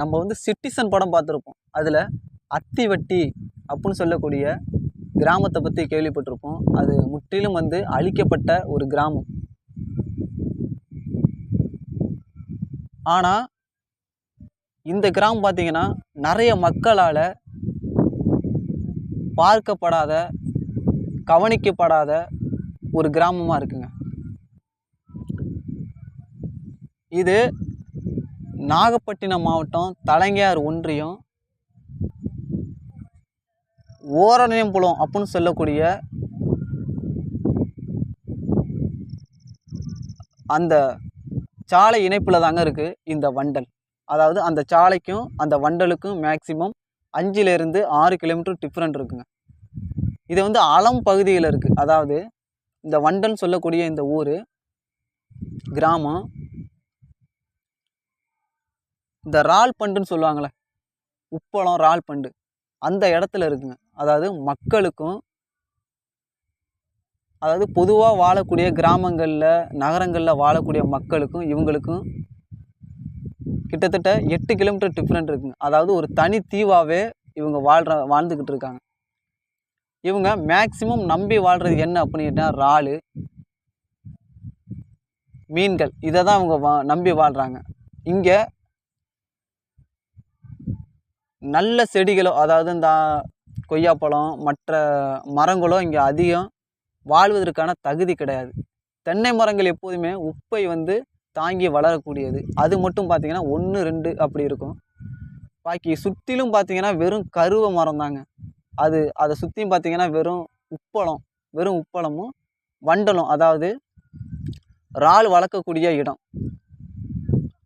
நம்ம வந்து சிட்டிசன் படம் பார்த்துருப்போம். அதில் அத்தி வட்டி அப்படின்னு சொல்லக்கூடிய கிராமத்தை பற்றி கேள்விப்பட்டிருப்போம். அது முற்றிலும் வந்து அழிக்கப்பட்ட ஒரு கிராமம். ஆனால் இந்த கிராமம் பார்த்தீங்கன்னா நிறைய மக்களால் பார்க்கப்படாத கவனிக்கப்படாத ஒரு கிராமமாக இருக்குங்க. இது நாகப்பட்டினம் மாவட்டம் தலைங்கையார் ஒன்றியம் ஓரணியம்புலம் அப்படின்னு சொல்லக்கூடிய அந்த சாலை இணைப்பில் தாங்க இருக்குது இந்த வண்டல். அதாவது அந்த சாலைக்கும் அந்த வண்டலுக்கும் மேக்சிமம் அஞ்சுலேருந்து ஆறு கிலோமீட்டர் டிஃப்ரெண்ட் இருக்குங்க. இது வந்து அலம் பகுதியில் இருக்குது அதாவது இந்த வண்டல் சொல்லக்கூடிய இந்த ஊர் கிராமம் இந்த இறால் பண்டுன்னு சொல்லுவாங்களே உப்பளம் இறால் பண்டு அந்த இடத்துல இருக்குங்க. அதாவது மக்களுக்கும் அதாவது பொதுவாக வாழக்கூடிய கிராமங்களில் நகரங்களில் வாழக்கூடிய மக்களுக்கும் இவங்களுக்கும் கிட்டத்தட்ட எட்டு கிலோமீட்டர் டிஃப்ரெண்ட் இருக்குங்க. அதாவது ஒரு தனி தீவாகவே இவங்க வாழ்கிற வாழ்ந்துக்கிட்டு இருக்காங்க. இவங்க மேக்சிமம் நம்பி வாழ்கிறது என்ன அப்படின்னா இறால் மீன்கள் இதை தான் அவங்க வா நம்பி வாழ்கிறாங்க இங்கே நல்ல செடிகளோ அதாவது இந்த கொய்யாப்பழம் மற்ற மரங்களோ இங்கே அதிகம் வாழ்வதற்கான தகுதி கிடையாது. தென்னை மரங்கள் எப்போதுமே உப்பை வந்து தாங்கி வளரக்கூடியது. அது மட்டும் பார்த்திங்கன்னா ஒன்று ரெண்டு அப்படி இருக்கும். பாக்கி சுற்றிலும் பார்த்திங்கன்னா வெறும் கருவ மரம் தாங்க அது அதை சுற்றியும் பார்த்திங்கன்னா வெறும் உப்பளம் வெறும் உப்பளமும் வண்டலும் அதாவது இறால் வளர்க்கக்கூடிய இடம்.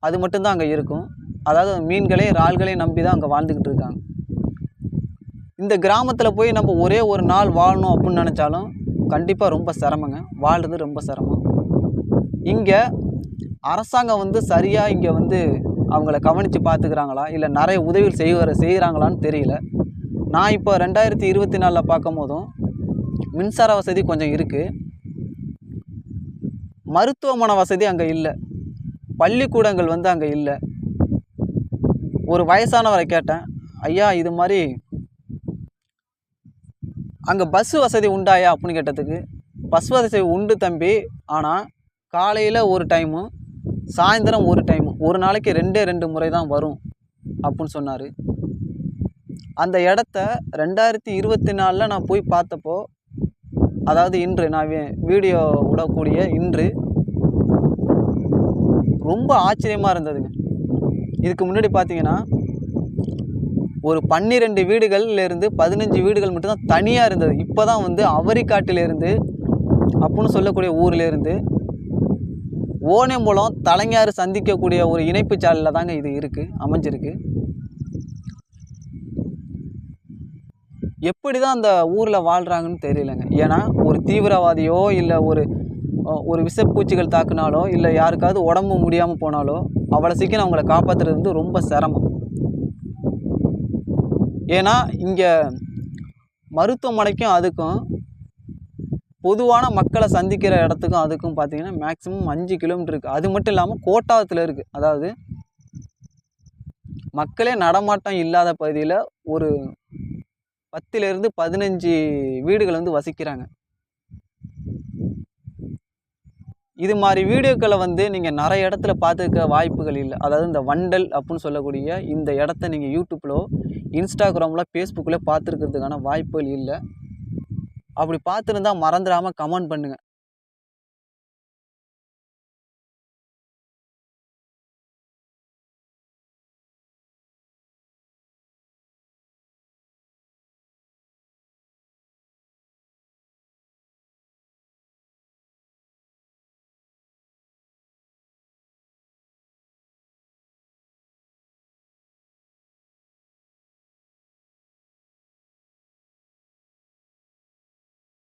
அது மட்டும்தான் அங்கே இருக்கும். அதாவது மீன்களே இறால்களே நம்பி தான் அங்கே வாழ்ந்துக்கிட்டு இருக்காங்க. இந்த கிராமத்தில் போய் நம்ம ஒரே ஒரு நாள் வாழணும் அப்படின்னு நினச்சாலும் கண்டிப்பாக ரொம்ப சிரமங்க. வாழ்கிறது ரொம்ப சிரமம். இங்கே அரசாங்கம் வந்து சரியாக இங்கே வந்து அவங்கள கவனித்து பார்த்துக்கிறாங்களா இல்லை நிறைய உதவிகள் செய்வ செய்கிறாங்களான்னு தெரியல. நான் இப்போ ரெண்டாயிரத்தி இருபத்தி நாலில் பார்க்கும் போதும் மின்சார வசதி கொஞ்சம் இருக்குது மருத்துவமனை வசதி அங்கே இல்லை. பள்ளிக்கூடங்கள் வந்து அங்கே இல்லை. ஒரு வயசானவரை கேட்டேன் ஐயா இது மாதிரி அங்கே பஸ் வசதி உண்டாயா? அப்படின்னு கேட்டதுக்கு பஸ் வசதி உண்டு தம்பி ஆனால் காலையில் ஒரு டைமும் சாயந்தரம் ஒரு டைமும் ஒரு நாளைக்கு ரெண்டே ரெண்டு முறை தான் வரும் அப்படின்னு சொன்னார். அந்த இடத்த ரெண்டாயிரத்தி இருபத்தி நாலில் நான் போய் பார்த்தப்போ அதாவது இன்று நான் வீடியோ விடக்கூடிய இன்று ரொம்ப ஆச்சரியமாக இருந்ததுங்க. இதுக்கு முன்னாடி பார்த்தீங்கன்னா ஒரு பன்னிரெண்டு வீடுகள்லேருந்து பதினஞ்சு வீடுகள் மட்டும்தான் தனியாக இருந்தது. இப்போ தான் வந்து அவரிக்காட்டிலேருந்து அப்புடின்னு சொல்லக்கூடிய ஊர்லேருந்து ஓனே மூலம் தலைஞாறு சந்திக்கக்கூடிய ஒரு இணைப்பு சாலையில் தாங்க இது இருக்குது அமைஞ்சிருக்கு. எப்படி தான் அந்த ஊரில் வாழ்கிறாங்கன்னு தெரியலங்க. ஏன்னா ஒரு தீவிரவாதியோ இல்லை ஒரு ஒரு விஷப்பூச்சிகள் தாக்குனாலோ இல்லை யாருக்காவது உடம்பு முடியாமல் போனாலோ அவ்வளோ சீக்கிரம் அவங்கள காப்பாற்றுறது வந்து ரொம்ப சிரமம். ஏன்னா இங்கே மருத்துவமனைக்கும் அதுக்கும் பொதுவான மக்களை சந்திக்கிற இடத்துக்கும் அதுக்கும் பார்த்தீங்கன்னா மேக்ஸிமம் அஞ்சு கிலோமீட்டர் இருக்குது அது மட்டும் இல்லாமல் கோட்டாவத்தில் இருக்குது அதாவது மக்களே நடமாட்டம் இல்லாத பகுதியில் ஒரு பத்துலேருந்து பதினஞ்சு வீடுகள் வந்து வசிக்கிறாங்க. இது மாதிரி வீடியோக்களை வந்து நீங்கள் நிறைய இடத்துல பார்த்துக்க வாய்ப்புகள் இல்லை. அதாவது இந்த வண்டல் அப்படின்னு சொல்லக்கூடிய இந்த இடத்த நீங்கள் யூடியூப்பில் இன்ஸ்டாகிராமில் ஃபேஸ்புக்கில் பார்த்துருக்கிறதுக்கான வாய்ப்புகள் இல்லை. அப்படி பார்த்துருந்தா மறந்துடாமல் கமெண்ட் பண்ணுங்கள்